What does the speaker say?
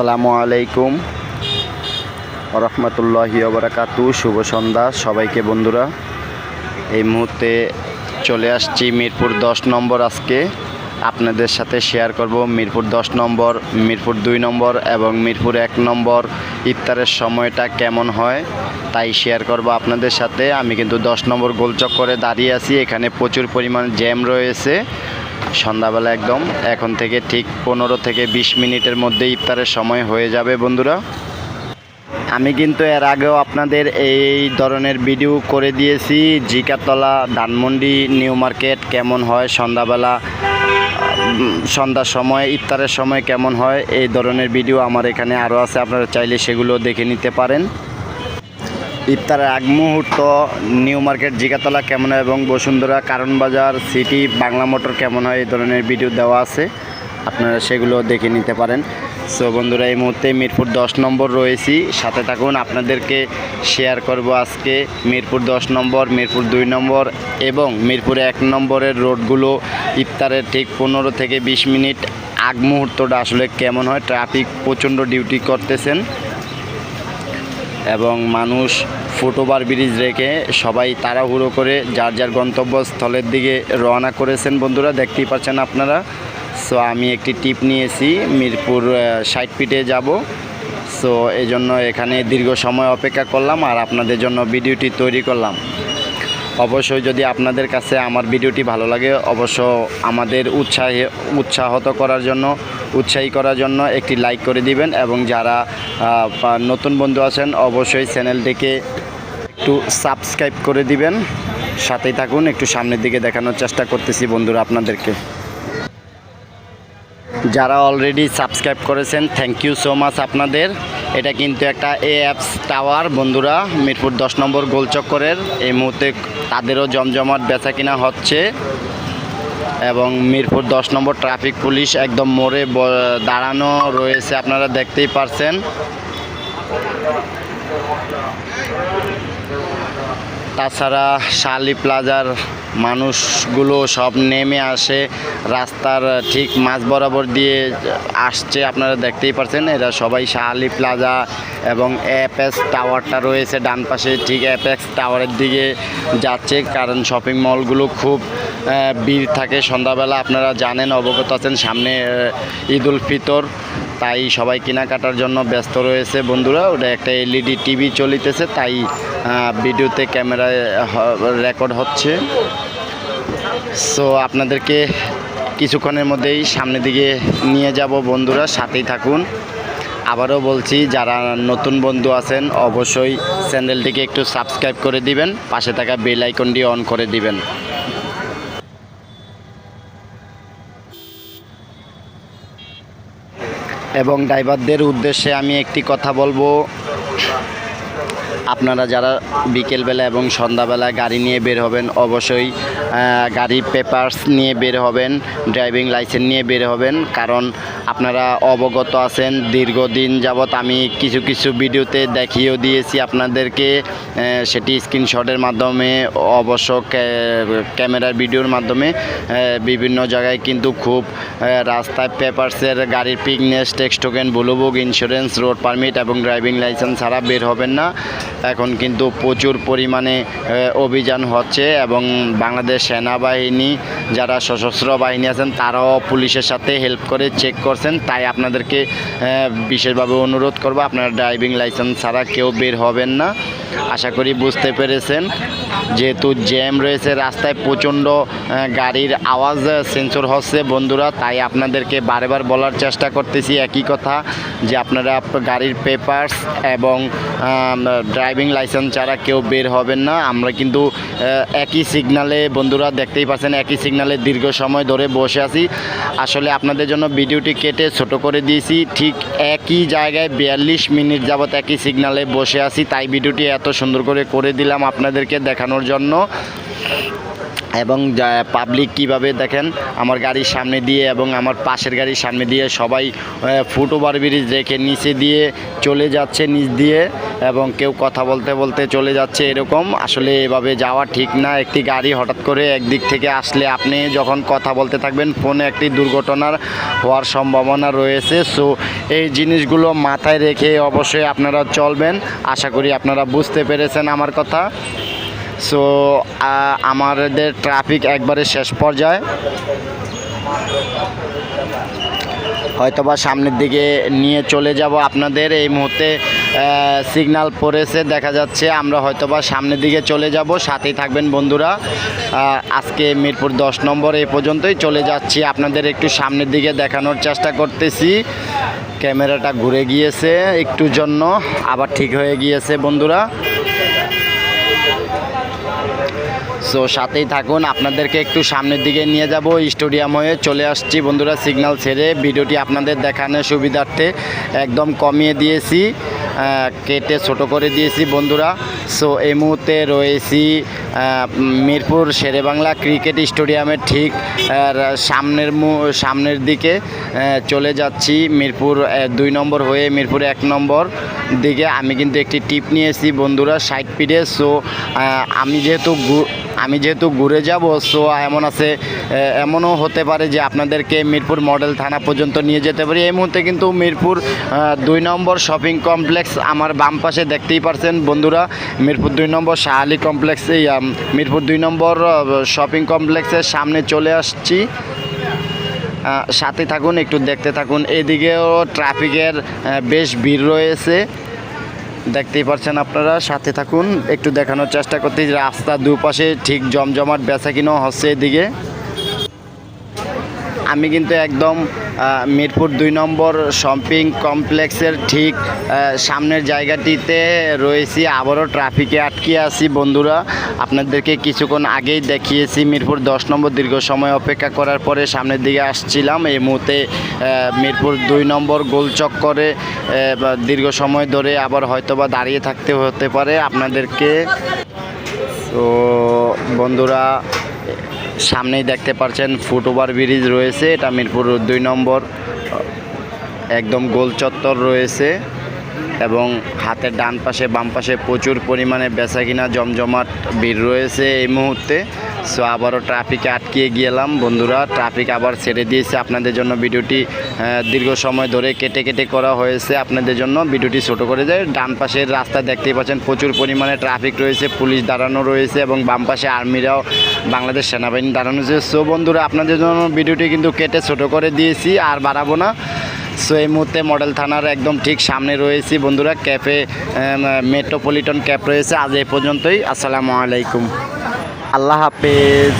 আসসালামু আলাইকুম। রহমতুল্লাহি ওবরাকাতু, শুভ সন্ধ্যা সবাইকে বন্ধুরা। এই মুহূর্তে চলে আসছি মিরপুর দশ নম্বর আজকে। আপনাদের সাথে শেয়ার করব মিরপুর দশ নম্বর, মিরপুর দুই নম্বর এবং মিরপুর এক নম্বর ইফতারের সময়টা কেমন হয় তাই শেয়ার করব আপনাদের সাথে। আমি কিন্তু দশ নম্বর গোলচক্করে দাঁড়িয়ে আছি, এখানে প্রচুর পরিমাণ জ্যাম রয়েছে। সন্ধ্যাবেলা একদম। এখন থেকে ঠিক পনেরো থেকে বিশ মিনিটের মধ্যে ইফতারের সময় হয়ে যাবে বন্ধুরা। আমি কিন্তু এর আগেও আপনাদের এই ধরনের ভিডিও করে দিয়েছি। জিকাতলা, ধানমন্ডি, নিউ মার্কেট কেমন হয়, সন্ধ্যাবেলা সন্ধ্যার সময়, ইফতারের সময় কেমন হয়, এই ধরনের ভিডিও আমার এখানে আরও আছে। আপনারা চাইলে সেগুলো দেখে নিতে পারেন। ইফতারের আগ মুহূর্ত, নিউ মার্কেট, জিগাতলা কেমন হয় এবং বসুন্ধরা, কারণ বাজার, সিটি, বাংলা মোটর কেমন হয়, এই ধরনের ভিডিও দেওয়া আছে। আপনারা সেগুলো দেখে নিতে পারেন। সো বন্ধুরা, এই মুহূর্তে মিরপুর দশ নম্বর রয়েছি। সাথে থাকুন, আপনাদেরকে শেয়ার করব আজকে মিরপুর দশ নম্বর, মিরপুর দুই নম্বর এবং মিরপুর এক নম্বরের রোডগুলো ইফতারের ঠিক পনেরো থেকে বিশ মিনিট আগ মুহূর্তটা আসলে কেমন হয়, ট্রাফিক প্রচণ্ড ডিউটি করতেছেন। এবং মানুষ ফুটওভার ব্রিজ রেখে সবাই তাড়াহুড়ো করে যার যার গন্তব্যস্থলের দিকে রওনা করেছেন বন্ধুরা, দেখতেই পাচ্ছেন আপনারা। সো আমি একটি টিপ নিয়েছি, মিরপুর সাইড পিটে যাব। সো এজন্য জন্য এখানে দীর্ঘ সময় অপেক্ষা করলাম আর আপনাদের জন্য ভিডিওটি তৈরি করলাম। অবশ্যই যদি আপনাদের কাছে আমার ভিডিওটি ভালো লাগে, অবশ্য আমাদের উৎসাহে, উৎসাহত করার জন্য, উৎসাহী করার জন্য একটি লাইক করে দিবেন এবং যারা নতুন বন্ধু আছেন, অবশ্যই চ্যানেলটিকে একটু সাবস্ক্রাইব করে দিবেন। সাথেই থাকুন, একটু সামনের দিকে দেখানোর চেষ্টা করতেছি বন্ধুরা আপনাদেরকে। যারা অলরেডি সাবস্ক্রাইব করেছেন থ্যাংক ইউ সো মাচ আপনাদের। এটা কিন্তু একটা এ অ্যাপস টাওয়ার বন্ধুরা, মিরপুর দশ নম্বর গোলচক্করের। এই মুহূর্তে তাদেরও জমজমাট বেচা কিনা হচ্ছে। এবং মিরপুর দশ নম্বর ট্রাফিক পুলিশ একদম মোড়ে দাঁড়ানো রয়েছে, আপনারা দেখতেই পারছেন। তাছাড়া শালি প্লাজার মানুষগুলো সব নেমে আসে রাস্তার ঠিক মাঝ বরাবর দিয়ে আসছে আপনারা দেখতেই পাচ্ছেন এরা সবাই শাহালি প্লাজা এবং অ্যাপেক্স টাওয়ারটা রয়েছে ডান পাশে ঠিক অ্যাপেক্স টাওয়ারের দিকে যাচ্ছে কারণ শপিং মলগুলো খুব ভিড় থাকে সন্ধ্যাবেলা আপনারা জানেন অবগত আছেন সামনে আহ, ঈদ উল ফিতর। তাই সবাই কেনাকাটার জন্য ব্যস্ত রয়েছে বন্ধুরা। ওটা একটা এলইডি টিভি চলিতেছে, তাই ভিডিওতে ক্যামেরায় রেকর্ড হচ্ছে। সো আপনাদেরকে কিছুক্ষণের মধ্যেই সামনের দিকে নিয়ে যাব বন্ধুরা, সাথেই থাকুন। আবারও বলছি, যারা নতুন বন্ধু আছেন, অবশ্যই চ্যানেলটিকে একটু সাবস্ক্রাইব করে দিবেন, পাশে থাকা বেল আইকনটি অন করে দিবেন। এবং ড্রাইভারদের উদ্দেশ্যে আমি একটি কথা বলব। আপনারা যারা বিকেলবেলা এবং সন্ধ্যাবেলা গাড়ি নিয়ে বের হবেন, অবশ্যই গাড়ির পেপার্স নিয়ে বের হবেন ড্রাইভিং লাইসেন্স নিয়ে বের হবেন। কারণ আপনারা অবগত আছেন, দীর্ঘদিন যাবৎ আমি কিছু কিছু ভিডিওতে দেখিয়েও দিয়েছি আপনাদেরকে। সেটি স্ক্রিনশটের মাধ্যমে, অবশ্য ক্যামেরার ভিডিওর মাধ্যমে বিভিন্ন জায়গায় কিন্তু খুব রাস্তায় পেপারসের গাড়ির fitness, tax token blue book insurance road permit এবং ড্রাইভিং লাইসেন্স ছাড়া বের হবেন না। এখন কিন্তু প্রচুর পরিমাণে অভিযান হচ্ছে এবং বাংলাদেশ সেনাবাহিনী, যারা সশস্ত্র বাহিনী আছেন, তারাও পুলিশের সাথে হেল্প করে চেক করছেন, তাই আপনাদেরকে বিশেষভাবে অনুরোধ করব, আপনারা ড্রাইভিং লাইসেন্স ছাড়া কেউ বের হবেন না। আশা করি বুঝতে পেরেছেন। যেহেতু জ্যাম রয়েছে, রাস্তায় প্রচণ্ড গাড়ির আওয়াজ সেন্সর হচ্ছে বন্ধুরা, তাই আপনাদেরকে বারেবার বলার চেষ্টা করতেছি একই কথা, যে আপনারা গাড়ির পেপার্স এবং ড্রাইভিং লাইসেন্স ছাড়া কেউ বের হবেন না। আমরা কিন্তু একই সিগনালে বন্ধুরা দেখতেই পাচ্ছেন, একই সিগনালে দীর্ঘ সময় ধরে বসে আছি। আসলে আপনাদের জন্য ভিডিওটি কেটে ছোট করে দিয়েছি। ঠিক একই জায়গায় বিয়াল্লিশ মিনিট যাবৎ একই সিগনালে বসে আছি। তাই ভিডিওটি এত সুন্দর করে করে দিলাম আপনাদেরকে দেখানোর জন্য। এবং পাবলিক কীভাবে দেখেন, আমার গাড়ির সামনে দিয়ে এবং আমার পাশের গাড়ির সামনে দিয়ে সবাই ফুট ওভার ব্রিজ রেখে নিচে দিয়ে চলে যাচ্ছে, নিচ দিয়ে এবং কেউ কথা বলতে বলতে চলে যাচ্ছে এরকম। আসলে এভাবে যাওয়া ঠিক না। একটি গাড়ি হঠাৎ করে একদিক থেকে আসলে আপনি যখন কথা বলতে থাকবেন, ফোনে একটি দুর্ঘটনার হওয়ার সম্ভাবনা রয়েছে। সো এই জিনিসগুলো মাথায় রেখে অবশ্যই আপনারা চলবেন। আশা করি আপনারা বুঝতে পেরেছেন আমার কথা। সো আমাদের ট্রাফিক একবারে শেষ পর্যায়ে। হয়তোবা সামনের দিকে নিয়ে চলে যাব আপনাদের। এই মুহূর্তে সিগন্যাল পড়েছে, দেখা যাচ্ছে আমরা হয়তোবা সামনের দিকে চলে যাব। সাথেই থাকবেন বন্ধুরা। আজকে মিরপুর দশ নম্বর এই পর্যন্তই চলে যাচ্ছি। আপনাদের একটু সামনের দিকে দেখানোর চেষ্টা করতেছি। ক্যামেরাটা ঘুরে গিয়েছে একটু জন্য, আবার ঠিক হয়ে গিয়েছে বন্ধুরা। সো সাথেই থাকুন, আপনাদেরকে একটু সামনের দিকে নিয়ে যাব, স্টেডিয়াম হয়ে চলে আসছি। বন্ধুরা, সিগন্যাল ছেড়ে ভিডিওটি আপনাদের দেখানোর সুবিধার্থে একদম কমিয়ে দিয়েছি কেটে ছোট করে দিয়েছি বন্ধুরা। সো এই মুহূর্তে রয়েছি মিরপুর শেরেবাংলা ক্রিকেট স্টেডিয়ামের ঠিক সামনের মু- সামনের দিকে চলে যাচ্ছি মিরপুর দুই নম্বর হয়ে মিরপুর এক নম্বর দিকে। আমি কিন্তু একটি টিপ নিয়েছি বন্ধুরা, সাইড পিডে। সো আমি যেহেতু আমি যেহেতু ঘুরে যাব সো এমন আছে এমনও হতে পারে যে আপনাদেরকে মিরপুর মডেল থানা পর্যন্ত নিয়ে যেতে পারি। এই মুহূর্তে কিন্তু মিরপুর দুই নম্বর শপিং কমপ্লেক্স আমার বাম পাশে দেখতেই পারছেন বন্ধুরা। মিরপুর দুই নম্বর শাহালি কমপ্লেক্স মিরপুর দুই নম্বর শপিং কমপ্লেক্সের সামনে চলে আসছি। সাথে থাকুন, একটু দেখতে থাকুন। এদিকেও ট্রাফিকের বেশ ভিড় রয়েছে। দেখতেই পারছেন আপনারা, সাথে থাকুন, একটু দেখানোর চেষ্টা করতে রাস্তা দুপাশে ঠিক জমজমাট বেচা কিনা হচ্ছে এদিকে। আমি কিন্তু একদম মিরপুর দুই নম্বর শপিং কমপ্লেক্সের ঠিক সামনের জায়গাটিতে রয়েছি। আবারও ট্রাফিকে আটকে আছি বন্ধুরা। আপনাদেরকে কিছুক্ষণ আগেই দেখিয়েছি মিরপুর দশ নম্বর দীর্ঘ সময় অপেক্ষা করার পরে সামনের দিকে আসছিলাম। এই মুহূর্তে মিরপুর দুই নম্বর গোল চক্করে বা দীর্ঘ সময় ধরে আবার হয়তোবা দাঁড়িয়ে থাকতে হতে পারে আপনাদেরকে। তো বন্ধুরা সামনেই দেখতে পাচ্ছেন ফুটওভার ব্রিজ রয়েছে, এটা মিরপুর দুই নম্বর। একদম গোল চত্বর রয়েছে এবং হাতের ডান পাশে বাম পাশে প্রচুর পরিমাণে বেচা কিনা, জমজমাট ভিড় রয়েছে এই মুহূর্তে। সো আবারও ট্রাফিকে আটকিয়ে গেলাম। বন্ধুরা ট্রাফিক আবার ছেড়ে দিয়েছে। আপনাদের জন্য ভিডিওটি দীর্ঘ সময় ধরে কেটে কেটে করা হয়েছে। আপনাদের জন্য ভিডিওটি ছোট করে যায় ডান পাশের রাস্তা দেখতেই পাচ্ছেন প্রচুর পরিমাণে ট্রাফিক রয়েছে। পুলিশ দাঁড়ানো রয়েছে এবং বাম পাশে আর্মিরাও বাংলাদেশ সেনাবাহিনী দাঁড়ানো রয়েছে। সো বন্ধুরা, আপনাদের জন্য ভিডিওটি কিন্তু কেটে ছোট করে দিয়েছি, আর বাড়াবো না। সো এই মুহূর্তে মডেল থানার একদম ঠিক সামনে রয়েছি। বন্ধুরা, ক্যাফে মেট্রোপলিটন ক্যাফ রয়েছে। আজ এই পর্যন্তই। আসসালামু আলাইকুম। আল্লাহ হাফেজ।